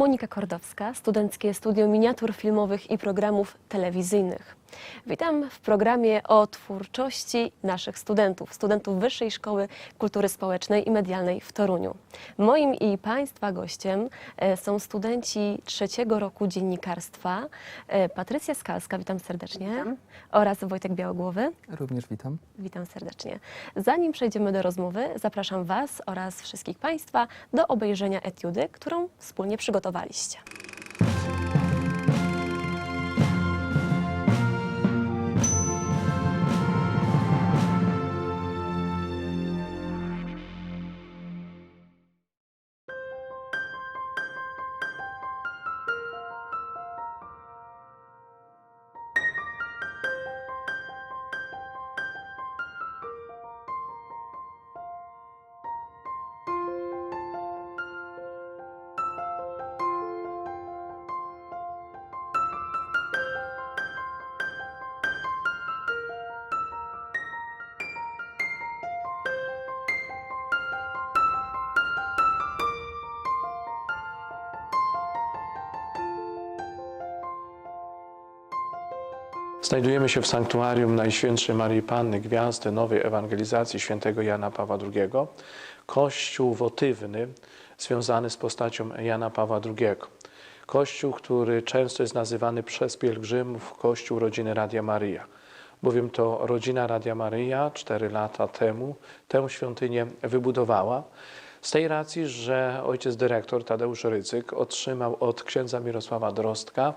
Monika Kordowska, Studenckie Studium Miniatur Filmowych i Programów Telewizyjnych. Witam w programie o twórczości naszych studentów, studentów Wyższej Szkoły Kultury Społecznej i Medialnej w Toruniu. Moim i Państwa gościem e, są studenci trzeciego roku dziennikarstwa e, Patrycja Skalska, witam serdecznie, oraz Wojtek Białogłowy. Również witam. Witam serdecznie. Zanim przejdziemy do rozmowy, zapraszam Was oraz wszystkich Państwa do obejrzenia etiudy, którą wspólnie przygotowaliście. Znajdujemy się w sanktuarium Najświętszej Marii Panny Gwiazdy Nowej Ewangelizacji świętego Jana Pawła II. Kościół wotywny związany z postacią Jana Pawła II. Kościół, który często jest nazywany przez pielgrzymów Kościół rodziny Radia Maryja. Bowiem to rodzina Radia Maryja cztery lata temu tę świątynię wybudowała. Z tej racji, że ojciec dyrektor Tadeusz Rycyk otrzymał od księdza Mirosława Drostka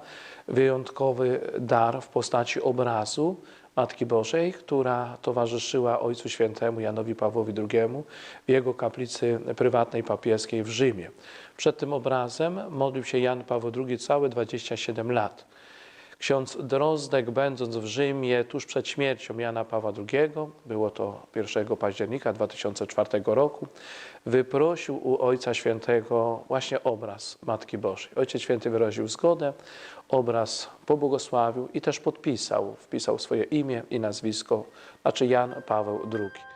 wyjątkowy dar w postaci obrazu Matki Bożej, która towarzyszyła Ojcu Świętemu Janowi Pawłowi II w jego kaplicy prywatnej papieskiej w Rzymie. Przed tym obrazem modlił się Jan Paweł II całe 27 lat. Ksiądz Drozdek, będąc w Rzymie tuż przed śmiercią Jana Pawła II, było to 1 października 2004 roku, wyprosił u Ojca Świętego właśnie obraz Matki Bożej. Ojciec Święty wyraził zgodę, obraz pobłogosławił i też podpisał, wpisał swoje imię i nazwisko, znaczy Jan Paweł II.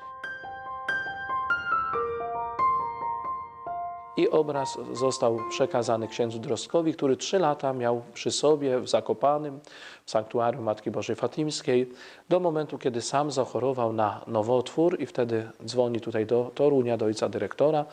I obraz został przekazany księdzu Drostkowi, który trzy lata miał przy sobie w Zakopanym, w sanktuarium Matki Bożej Fatimskiej, do momentu, kiedy sam zachorował na nowotwór i wtedy dzwoni tutaj do Torunia, do ojca dyrektora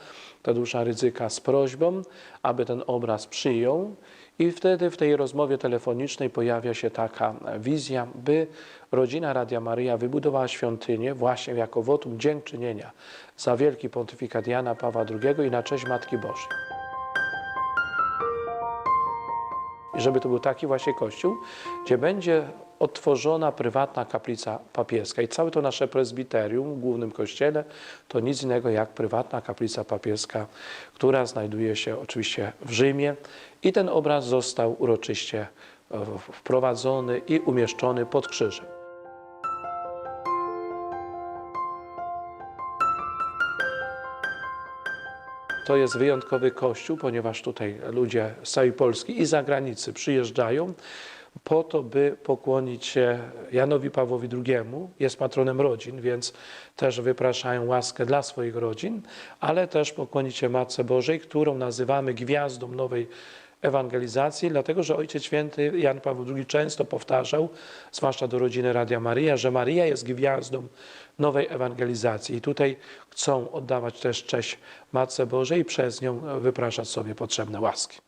Tadeusza Rydzyka z prośbą, aby ten obraz przyjął. I wtedy w tej rozmowie telefonicznej pojawia się taka wizja, by rodzina Radia Maryja wybudowała świątynię właśnie jako wotum dziękczynienia za wielki pontyfikat Jana Pawła II i na cześć Matki Bożej. I żeby to był taki właśnie kościół, gdzie będzie odtworzona prywatna kaplica papieska. I całe to nasze prezbiterium w głównym kościele to nic innego jak prywatna kaplica papieska, która znajduje się oczywiście w Rzymie. I ten obraz został uroczyście wprowadzony i umieszczony pod krzyżem. To jest wyjątkowy kościół, ponieważ tutaj ludzie z całej Polski i zagranicy przyjeżdżają po to, by pokłonić się Janowi Pawłowi II. Jest patronem rodzin, więc też wypraszają łaskę dla swoich rodzin, ale też pokłonić się Matce Bożej, którą nazywamy gwiazdą nowej ewangelizacji, dlatego że Ojciec Święty Jan Paweł II często powtarzał, zwłaszcza do rodziny Radia Maryja, że Maryja jest gwiazdą nowej ewangelizacji. I tutaj chcą oddawać też cześć Matce Bożej i przez nią wypraszać sobie potrzebne łaski.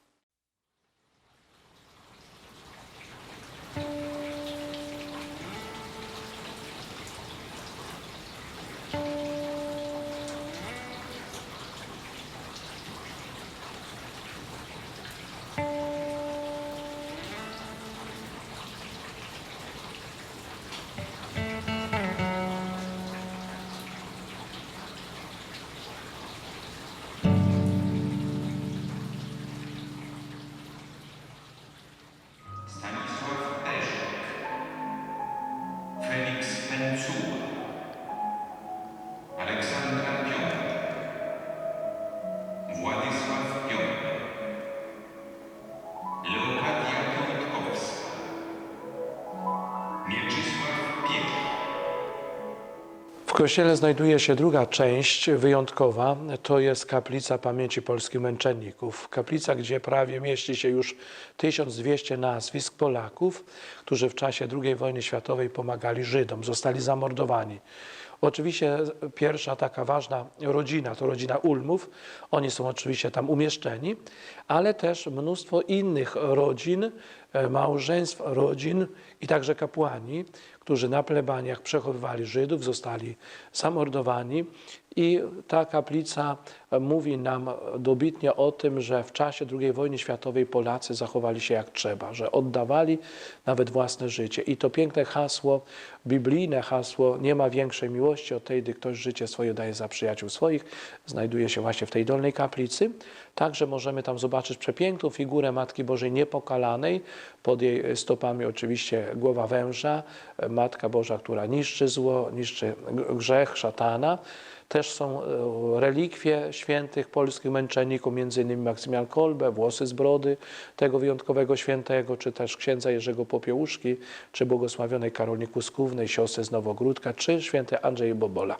Kościele znajduje się druga część wyjątkowa, to jest kaplica pamięci polskich męczenników. Kaplica, gdzie prawie mieści się już 1200 nazwisk Polaków, którzy w czasie II wojny światowej pomagali Żydom, zostali zamordowani. Oczywiście pierwsza taka ważna rodzina to rodzina Ulmów. Oni są oczywiście tam umieszczeni, ale też mnóstwo innych rodzin, małżeństw, rodzin i także kapłani, którzy na plebaniach przechowywali Żydów, zostali zamordowani. I ta kaplica e, mówi nam dobitnie o tym, że w czasie II wojny światowej Polacy zachowali się jak trzeba, że oddawali nawet własne życie. I to piękne hasło, biblijne hasło, nie ma większej miłości od tej, gdy ktoś życie swoje daje za przyjaciół swoich, znajduje się właśnie w tej dolnej kaplicy. Także możemy tam zobaczyć przepiękną figurę Matki Bożej Niepokalanej, pod jej stopami oczywiście głowa węża, Matka Boża, która niszczy zło, niszczy grzech szatana. Też są e, relikwie świętych polskich męczenników, innymi Maksymian Kolbe, włosy z brody tego wyjątkowego świętego, czy też księdza Jerzego Popiełuszki, czy błogosławionej Karoliny Kuskównej, siostry z Nowogródka, czy święty Andrzej Bobola.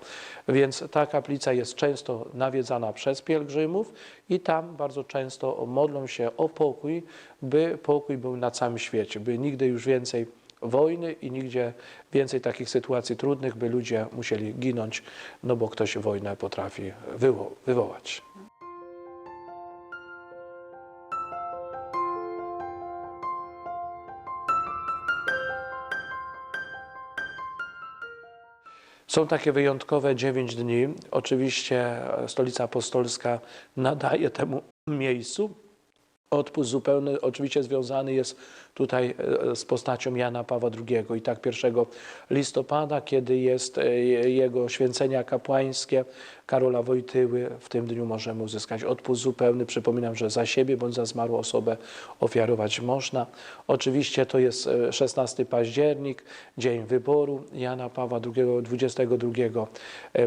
Więc ta kaplica jest często nawiedzana przez pielgrzymów i tam bardzo często modlą się o pokój, by pokój był na całym świecie, by nigdy już więcej wojny i nigdzie więcej takich sytuacji trudnych, by ludzie musieli ginąć, no bo ktoś wojnę potrafi wywo- wywołać. Są takie wyjątkowe dziewięć dni. Oczywiście Stolica Apostolska nadaje temu miejscu. Odpust zupełny oczywiście związany jest tutaj e, z postacią Jana Pawła II. I tak 1 listopada, kiedy jest e, jego święcenia kapłańskie Karola Wojtyły, w tym dniu możemy uzyskać odpust zupełny. Przypominam, że za siebie bądź za zmarłą osobę ofiarować można. Oczywiście to jest e, 16 październik, dzień wyboru Jana Pawła II, 22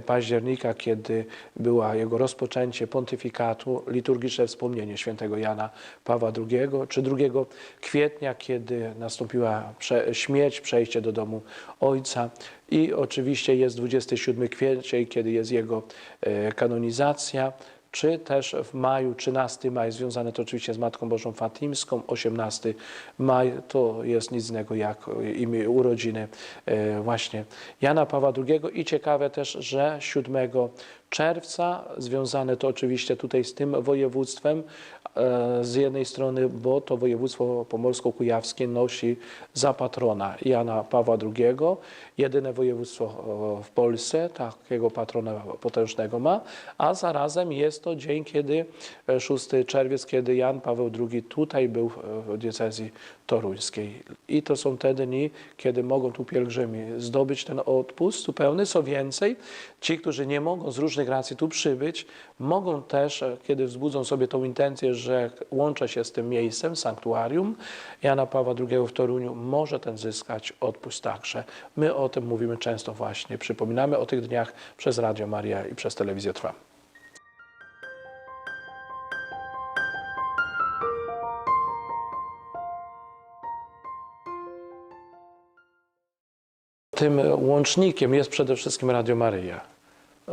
października, kiedy była jego rozpoczęcie pontyfikatu, liturgiczne wspomnienie świętego Jana Pawła II, czy 2 kwietnia, kiedy nastąpiła śmierć, przejście do domu ojca. I oczywiście jest 27 kwiecień, kiedy jest jego e, kanonizacja, czy też w maju, 13 maj, związane to oczywiście z Matką Bożą Fatimską, 18 maj to jest nic innego jak imię urodziny e, właśnie Jana Pawła II. I ciekawe też, że 7 czerwca, związane to oczywiście tutaj z tym województwem, e, z jednej strony, bo to województwo pomorsko-kujawskie nosi za patrona Jana Pawła II, jedyne województwo e, w Polsce takiego patrona potężnego ma, a zarazem jest to dzień, kiedy e, 6 czerwiec, kiedy Jan Paweł II tutaj był w diecezji toruńskiej. I to są te dni, kiedy mogą tu pielgrzymi zdobyć ten odpust zupełny. Co więcej, ci, którzy nie mogą z różnych racji tu przybyć, mogą też, e, kiedy wzbudzą sobie tą intencję, że łączę się z tym miejscem, sanktuarium Jana Pawła II w Toruniu, może ten zyskać odpust także. My o tym mówimy często właśnie, przypominamy o tych dniach przez Radio Maria i przez Telewizję Trwam. Tym łącznikiem jest przede wszystkim Radio Maryja.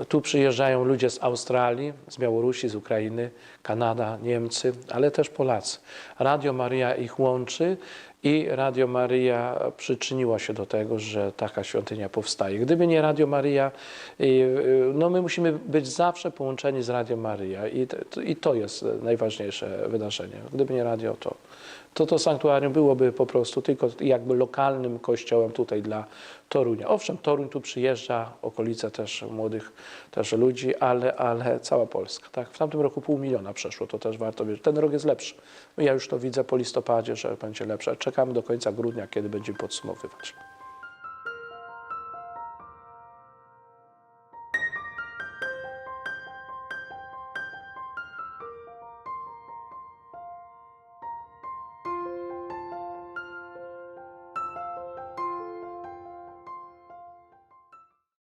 Tu przyjeżdżają ludzie z Australii, z Białorusi, z Ukrainy, Kanada, Niemcy, ale też Polacy. Radio Maryja ich łączy i Radio Maryja przyczyniła się do tego, że taka świątynia powstaje. Gdyby nie Radio Maryja, y, no my musimy być zawsze połączeni z Radio to, i to jest najważniejsze wydarzenie. Gdyby nie radio, to, to to sanktuarium byłoby po prostu tylko jakby lokalnym kościołem tutaj dla Torunia. Owszem, Toruń tu przyjeżdża, okolice też młodych też ludzi, ale, ale cała Polska. Tak? W tamtym roku pół miliona przeszło, to też warto wiedzieć. Ten rok jest lepszy. Ja już to widzę po listopadzie, że będzie lepsze. Czekamy do końca grudnia, kiedy będziemy podsumowywać.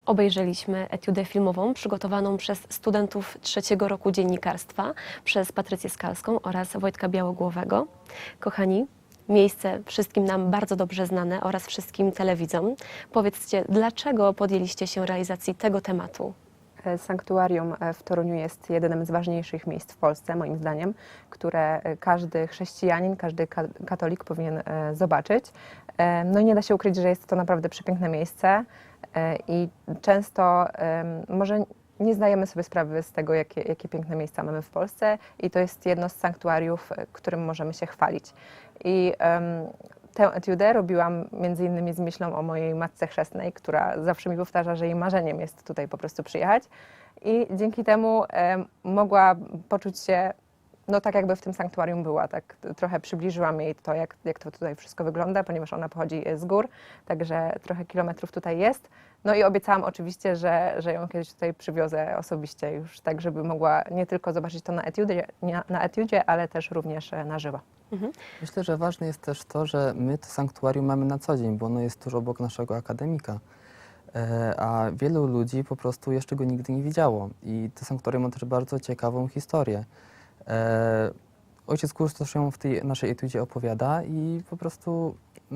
Obejrzeliśmy etiudę filmową przygotowaną przez studentów trzeciego roku dziennikarstwa przez Patrycję Skalską oraz Wojtka Białogłowego. Kochani, miejsce wszystkim nam bardzo dobrze znane oraz wszystkim telewidzom. Powiedzcie, dlaczego podjęliście się realizacji tego tematu? E, Sanktuarium e, w Toruniu jest jednym z ważniejszych miejsc w Polsce, moim zdaniem, które e, każdy chrześcijanin, każdy ka- katolik powinien zobaczyć. No i nie da się ukryć, że jest to naprawdę przepiękne miejsce i często może nie zdajemy sobie sprawy z tego, jakie, jakie piękne miejsca mamy w Polsce i to jest jedno z sanktuariów, e, którym możemy się chwalić. I Tę etiudę robiłam między innymi z myślą o mojej matce chrzestnej, która zawsze mi powtarza, że jej marzeniem jest tutaj po prostu przyjechać. I dzięki temu em, mogła poczuć się, no tak jakby w tym sanktuarium była, tak trochę przybliżyłam jej to, jak, jak to tutaj wszystko wygląda, ponieważ ona pochodzi e, z gór, także trochę kilometrów tutaj jest. No i obiecałam oczywiście, że, że ją kiedyś tutaj przywiozę osobiście już, tak żeby mogła nie tylko zobaczyć to na etiudzie, nie- na etiudzie ale też również e, na żywo. Myślę, że ważne jest też to, że my to sanktuarium mamy na co dzień, bo ono jest tuż obok naszego akademika. E, A wielu ludzi po prostu jeszcze go nigdy nie widziało. I to sanktuarium ma też bardzo ciekawą historię. E, Ojciec kurs też ją w tej naszej etudzie opowiada i po prostu e,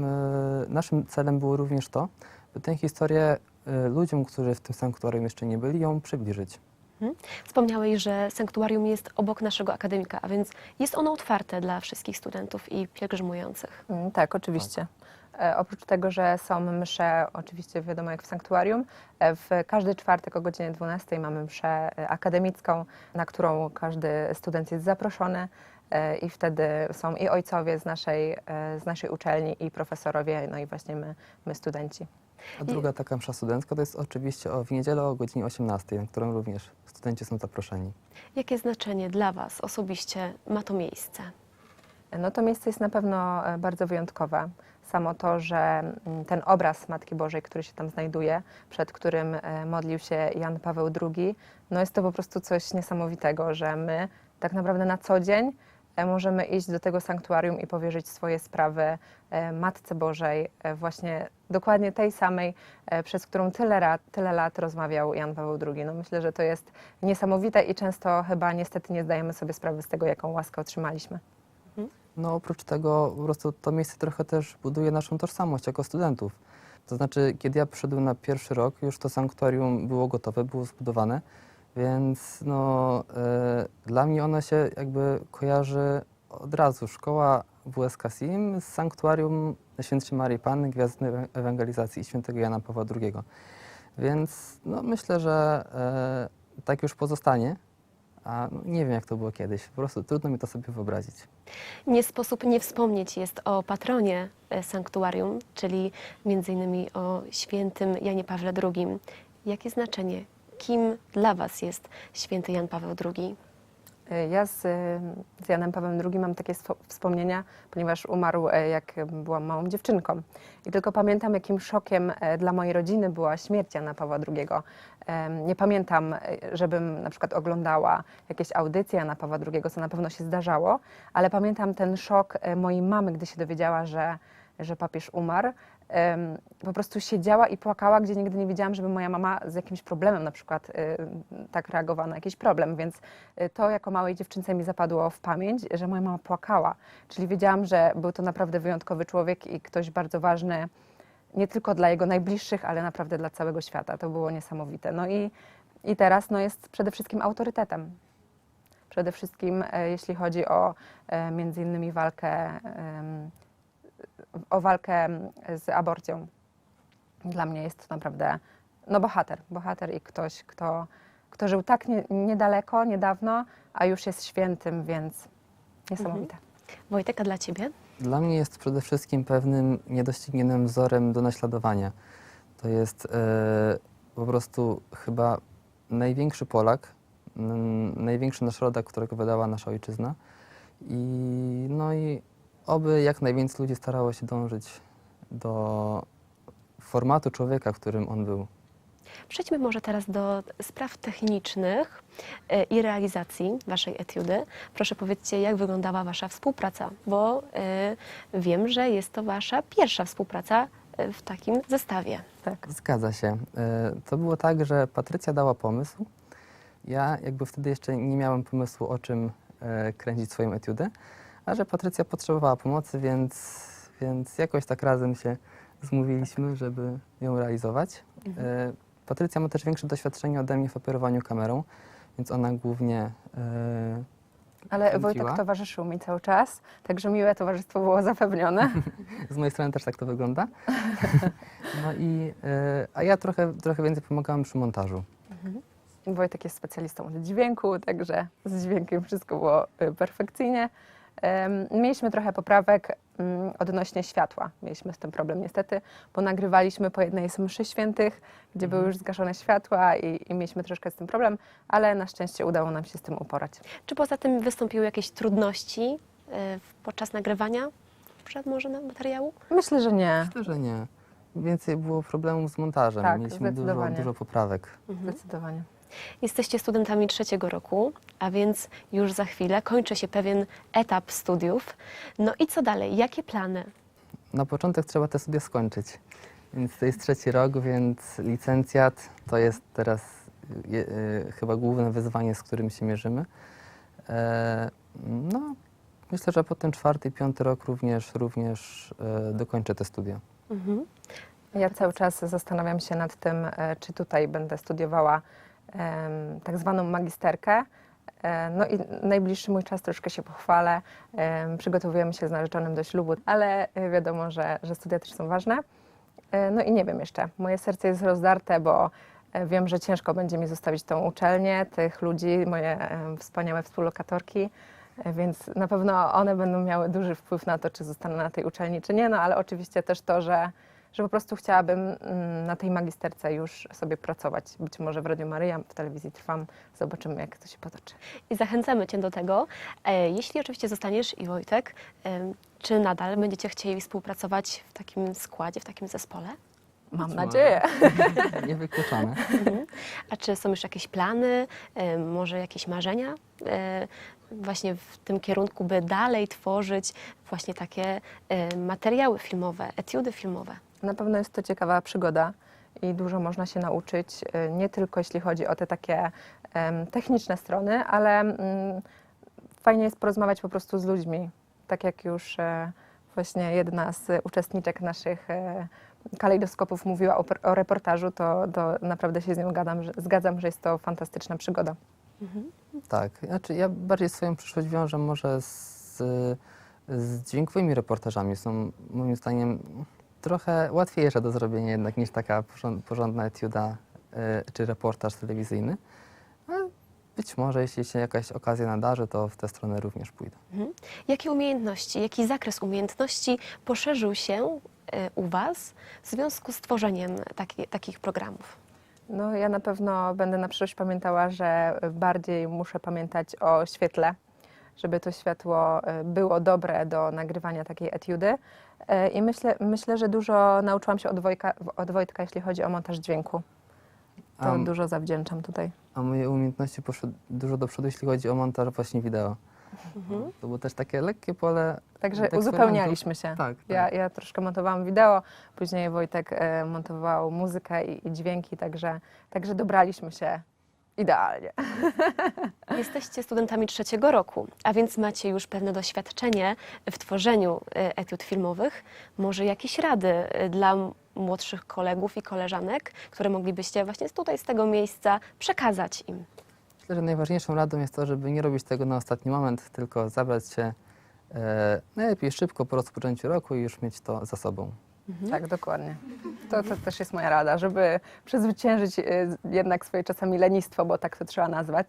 naszym celem było również to, by tę historię e, ludziom, którzy w tym sanktuarium jeszcze nie byli, ją przybliżyć. Wspomniałeś, że sanktuarium jest obok naszego akademika, a więc jest ono otwarte dla wszystkich studentów i pielgrzymujących. Mm, Tak, oczywiście. E, oprócz tego, że są msze, oczywiście wiadomo jak w sanktuarium, e, w każdy czwartek o godzinie 12 mamy mszę e, akademicką, na którą każdy student jest zaproszony i wtedy są i ojcowie z naszej, z naszej uczelni i profesorowie, no i właśnie my, my studenci. A druga taka msza studencka to jest oczywiście o, w niedzielę o godzinie 18, na którą również studenci są zaproszeni. Jakie znaczenie dla Was osobiście ma to miejsce? No to miejsce jest na pewno bardzo wyjątkowe. Samo to, że mm, ten obraz Matki Bożej, który się tam znajduje, przed którym e, modlił się Jan Paweł II, no jest to po prostu coś niesamowitego, że my tak naprawdę na co dzień e, możemy iść do tego sanktuarium i powierzyć swoje sprawy e, Matce Bożej, właśnie dokładnie tej samej, przez którą tyle lat, tyle lat rozmawiał Jan Paweł II. No myślę, że to jest niesamowite i często chyba niestety nie zdajemy sobie sprawy z tego, jaką łaskę otrzymaliśmy. No oprócz tego po prostu to miejsce trochę też buduje naszą tożsamość jako studentów. To znaczy, kiedy ja przyszedłem na pierwszy rok, już to sanktuarium było gotowe, było zbudowane, więc no, e, dla mnie ono się jakby kojarzy od razu. Szkoła WSK SIM z sanktuarium Świętej Marii Panny, Gwiazdy Ewangelizacji i Świętego Jana Pawła II. Więc no, myślę, że e, tak już pozostanie. A nie wiem, jak to było kiedyś. Po prostu trudno mi to sobie wyobrazić. Nie sposób nie wspomnieć jest o patronie e, sanktuarium, czyli między innymi o świętym Janie Pawle II. Jakie znaczenie, kim dla Was jest święty Jan Paweł II? E, Ja z, z Janem Pawłem II mam takie wspomnienia, ponieważ umarł e, jak byłam małą dziewczynką. I tylko pamiętam, jakim szokiem dla mojej rodziny była śmierć Jana Pawła II. Nie pamiętam, żebym na przykład oglądała jakieś audycje Jana Pawła II, co na pewno się zdarzało, ale pamiętam ten szok mojej mamy, gdy się dowiedziała, że, że papież umarł. Po prostu siedziała i płakała, gdzie nigdy nie widziałam, żeby moja mama z jakimś problemem na przykład e, tak reagowała na jakiś problem, więc y, to jako małej dziewczynce mi zapadło w pamięć, że moja mama płakała. Czyli wiedziałam, że był to naprawdę wyjątkowy człowiek i ktoś bardzo ważny nie tylko dla jego najbliższych, ale naprawdę dla całego świata. To było niesamowite. No i, i teraz no, jest przede wszystkim autorytetem. Przede wszystkim e, jeśli chodzi o e, między innymi walkę, o walkę z aborcją. Dla mnie jest to naprawdę no, bohater. Bohater i ktoś, kto, kto żył tak nie, niedaleko, niedawno, a już jest świętym, więc niesamowite. Wojtek, a dla Ciebie? Dla mnie jest przede wszystkim pewnym niedościgniętym wzorem do naśladowania. To jest e, po prostu chyba największy Polak, n- największy nasz rodak, którego wydała nasza ojczyzna. I, no i oby jak najwięcej ludzi starało się dążyć do formatu człowieka, którym on był. Przejdźmy może teraz do spraw technicznych e, i realizacji Waszej etiudy. Proszę powiedzcie, jak wyglądała Wasza współpraca, bo e, wiem, że jest to Wasza pierwsza współpraca e, w takim zestawie. Tak. Zgadza się. To było tak, że Patrycja dała pomysł. Ja jakby wtedy jeszcze nie miałem pomysłu, o czym e, kręcić swoją etiudę, a że Patrycja potrzebowała pomocy, więc, więc jakoś tak razem się zmówiliśmy, żeby ją realizować. E, Patrycja ma też większe doświadczenie ode mnie w operowaniu kamerą, więc ona głównie e, Ale Kręciła? Wojtek towarzyszył mi cały czas, także miłe towarzystwo było zapewnione. Z mojej strony też tak to wygląda. No i, e, a ja trochę, trochę więcej pomagałem przy montażu. Wojtek jest specjalistą od dźwięku, także z dźwiękiem wszystko było y, perfekcyjnie. Mieliśmy trochę poprawek mm, odnośnie światła. Mieliśmy z tym problem niestety, bo nagrywaliśmy po jednej z mszy świętych, gdzie były już zgaszone światła i, i mieliśmy troszkę z tym problem, ale na szczęście udało nam się z tym uporać. Czy poza tym wystąpiły jakieś trudności e, w- podczas nagrywania przed może na materiału? Myślę, że nie. Myślę, że nie. Więcej było problemów z montażem. Tak, Mieliśmy dużo, dużo poprawek. Zdecydowanie. Jesteście studentami trzeciego roku, a więc już za chwilę kończy się pewien etap studiów. No i co dalej? Jakie plany? Na początek trzeba te studia skończyć. Więc to jest trzeci rok, więc licencjat to jest teraz je, e, chyba główne wyzwanie, z którym się mierzymy. E, no, myślę, że potem czwarty i piąty rok również, również e, dokończę te studia. Mhm. Ja cały czas zastanawiam się nad tym, e, czy tutaj będę studiowała tak zwaną magisterkę. E, No i najbliższy mój czas troszkę się pochwalę. Em, Przygotowujemy się z narzeczonym do ślubu, ale e, wiadomo, że, że studia też są ważne. E, No i nie wiem jeszcze. Moje serce jest rozdarte, bo wiem, że ciężko będzie mi zostawić tą uczelnię, tych ludzi, moje wspaniałe współlokatorki. Więc na pewno one będą miały duży wpływ na to, czy zostanę na tej uczelni, czy nie. No ale oczywiście też to, że, że po prostu chciałabym mm, na tej magisterce już sobie pracować. Być może w Radiu Maryja, w telewizji Trwam. Zobaczymy, jak to się potoczy. I zachęcamy Cię do tego. E, Jeśli oczywiście zostaniesz i Wojtek, em, czy nadal będziecie chcieli współpracować w takim składzie, w takim zespole? Mam nadzieję. Niewykluczone. A czy są już jakieś plany, e, może jakieś marzenia e, właśnie w tym kierunku, by dalej tworzyć właśnie takie e, materiały filmowe, etiudy filmowe? Na pewno jest to ciekawa przygoda i dużo można się nauczyć, y, nie tylko jeśli chodzi o te takie techniczne strony, ale mm, fajnie jest porozmawiać po prostu z ludźmi. Tak jak już e, właśnie jedna z uczestniczek naszych e, kalejdoskopów mówiła o, o reportażu, to, to naprawdę się z nią gadam, że, zgadzam, że jest to fantastyczna przygoda. Tak, znaczy ja bardziej swoją przyszłość wiążę może z, z dźwiękowymi reportażami. Są moim zdaniem trochę łatwiejsze do zrobienia jednak niż taka porząd- porządna etiuda y, czy reportaż telewizyjny. Ale być może jeśli się jakaś okazja nadarzy, to w tę stronę również pójdę. Mhm. Jakie umiejętności, jaki zakres umiejętności poszerzył się e, u Was w związku z tworzeniem taki, takich programów? No, ja na pewno będę na przyszłość pamiętała, że bardziej muszę pamiętać o świetle, żeby to światło e, było dobre do nagrywania takiej etiudy. E, I myślę, myślę, że dużo nauczyłam się od, Wojka, od Wojtka, jeśli chodzi o montaż dźwięku. To A, dużo zawdzięczam tutaj. a moje umiejętności poszły dużo do przodu, jeśli chodzi o montaż właśnie wideo. Mhm. To było też takie lekkie pole. Także uzupełnialiśmy się. Tak, tak. Ja, ja troszkę montowałam wideo, później Wojtek e, montował muzykę i, i dźwięki, także, także dobraliśmy się idealnie. Jesteście studentami trzeciego roku, a więc macie już pewne doświadczenie w tworzeniu e, etiud filmowych. Może jakieś rady e, dla młodszych kolegów i koleżanek, które moglibyście właśnie tutaj z tego miejsca przekazać im? Myślę, że najważniejszą radą jest to, żeby nie robić tego na ostatni moment, tylko zabrać się e, najlepiej szybko po rozpoczęciu roku i już mieć to za sobą. Tak, dokładnie. To, to też jest moja rada, żeby przezwyciężyć e, jednak swoje czasami lenistwo, bo tak to trzeba nazwać,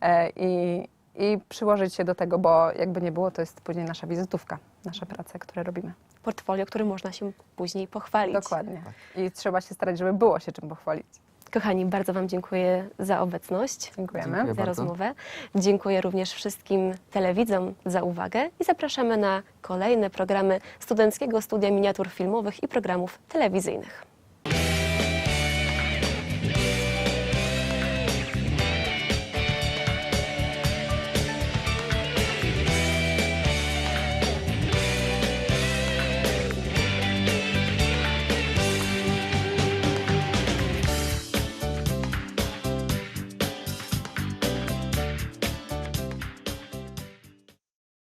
e, i, i przyłożyć się do tego, bo jakby nie było, to jest później nasza wizytówka, nasze prace, które robimy. Portfolio, którym można się później pochwalić. Dokładnie. I trzeba się starać, żeby było się czym pochwalić. Kochani, bardzo Wam dziękuję za obecność. Dziękujemy. Dziękuję. za bardzo. rozmowę. Dziękuję również wszystkim telewidzom za uwagę i zapraszamy na kolejne programy Studenckiego Studia Miniatur Filmowych i programów telewizyjnych.